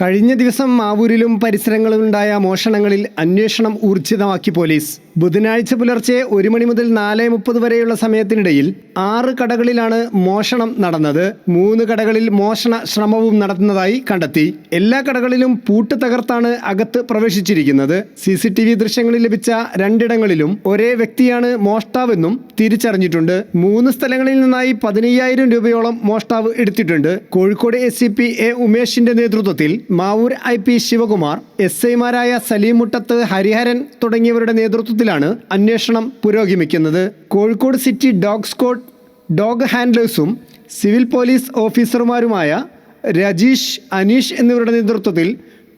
കഴിഞ്ഞ ദിവസം മാവൂരിലും പരിസരങ്ങളിലുണ്ടായ മോഷണങ്ങളിൽ അന്വേഷണം ഊർജിതമാക്കി പോലീസ്. ബുധനാഴ്ച പുലർച്ചെ ഒരു മണി മുതൽ നാല് മുപ്പത് വരെയുള്ള സമയത്തിനിടയിൽ ആറ് കടകളിലാണ് മോഷണം നടന്നത്. മൂന്ന് കടകളിൽ മോഷണ ശ്രമവും നടത്തുന്നതായി കണ്ടെത്തി. എല്ലാ കടകളിലും പൂട്ട് തകർത്താണ് അകത്ത് പ്രവേശിച്ചിരിക്കുന്നത്. സി സി ടി വി ദൃശ്യങ്ങളിൽ ലഭിച്ച രണ്ടിടങ്ങളിലും ഒരേ വ്യക്തിയാണ് മോഷ്ടാവെന്നും തിരിച്ചറിഞ്ഞിട്ടുണ്ട്. മൂന്ന് സ്ഥലങ്ങളിൽ നിന്നായി പതിനയ്യായിരം രൂപയോളം മോഷ്ടാവ് എടുത്തിട്ടുണ്ട്. Kozhikode S C P A ഉമേഷിന്റെ നേതൃത്വത്തിൽ Mavoor I P Sivakumar S ഐമാരായ സലീം മുട്ടത്ത് ഹരിഹരൻ തുടങ്ങിയവരുടെ നേതൃത്വത്തിലാണ് അന്വേഷണം പുരോഗമിക്കുന്നത്. Kozhikode city dog squad dog ഹാൻഡ്ലേഴ്സും civil police ഓഫീസർമാരുമായ രജീഷ് അനീഷ് എന്നിവരുടെ നേതൃത്വത്തിൽ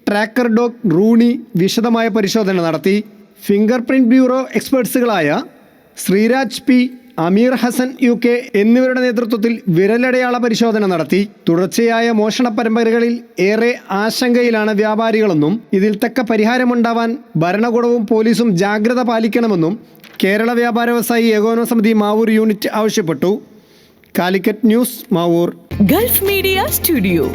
ട്രാക്കർ ഡോഗ് റൂണി വിശദമായ പരിശോധന നടത്തി. Finger print bureau എക്സ്പേർട്സുകളായ Sreeraj P. Ameer Hasan U. K. എന്നിവരുടെ നേതൃത്വത്തിൽ വിരലടയാള പരിശോധന നടത്തി. തുടർച്ചയായ മോഷണ പരമ്പരകളിൽ ഏറെ ആശങ്കയിലാണ് വ്യാപാരികളെന്നും ഇതിൽ തക്ക പരിഹാരമുണ്ടാവാൻ ഭരണകൂടവും പോലീസും ജാഗ്രത പാലിക്കണമെന്നും കേരള വ്യാപാര വ്യവസായി ഏകോപന സമിതി മാവൂർ യൂണിറ്റ് ആവശ്യപ്പെട്ടു. Calicut news Mavoor. Gulf media studio.